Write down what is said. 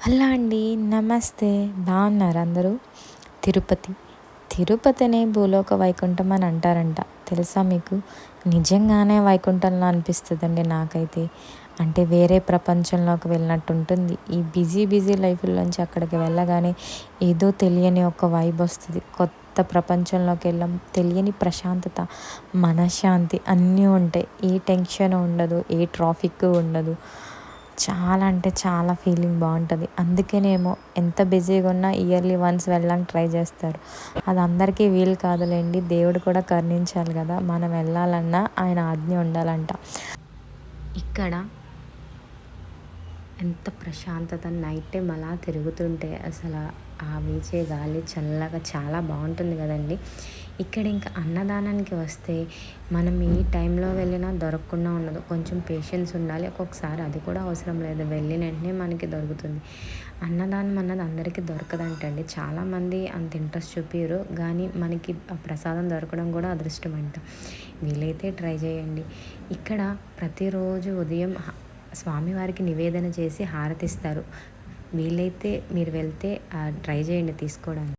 Hello అండి నమస్తే. బాగున్నారు అందరూ? తిరుపతి. తిరుపతినే భూలోక వైకుంఠం అని అంటారంట. తెలుసా మీకు? నిజంగానే వైకుంఠంలో అనిపిస్తుందండి నాకైతే. అంటే వేరే ప్రపంచంలోకి వెళ్ళినట్టు ఉంటుంది. ఈ బిజీ బిజీ లైఫ్లోంచి అక్కడికి వెళ్ళగానే ఏదో తెలియని ఒక వైబ్ వస్తుంది. కొత్త ప్రపంచంలోకి వెళ్ళాం తెలియని ప్రశాంతత మనశ్శాంతి అన్నీ ఉంటాయి. ఏ టెన్షన్ ఉండదు ఏ ట్రాఫిక్ ఉండదు. చాలా అంటే చాలా ఫీలింగ్ బాగుంటుంది. అందుకేనేమో ఎంత బిజీగా ఉన్నా ఇయర్లీ వన్స్ వెళ్ళడానికి ట్రై చేస్తారు. అది అందరికీ వీలు కాదులేండి దేవుడు కూడా కరుణించాలి కదా మనం వెళ్ళాలన్నా ఆయన ఆజ్ఞ ఉండాలంట. ఇక్కడ ఎంత ప్రశాంతత. నైట్ టైం అలా తిరుగుతుంటే అసలు ఆ వీచే గాలి చల్లగా చాలా బాగుంటుంది కదండి. ఇక్కడ ఇంకా అన్నదానానికి వస్తే మనం ఏ టైంలో వెళ్ళినా దొరకకుండా ఉండదు. కొంచెం పేషెన్స్ ఉండాలి. ఒక్కొక్కసారి అది కూడా అవసరం లేదు. వెళ్ళిన వెంటనే మనకి దొరుకుతుంది. అన్నదానం అన్నది అందరికీ దొరకదంటండి. చాలామంది అంత ఇంట్రెస్ట్ చూపించరు కానీ మనకి ఆ ప్రసాదం దొరకడం కూడా అదృష్టం అంట. వీలైతే ట్రై చేయండి. ఇక్కడ ప్రతిరోజు ఉదయం స్వామివారికి నివేదన చేసి హారతిస్తారు. వీలైతే మీరు వెళ్తే ట్రై చేయండి తీసుకోవడానికి.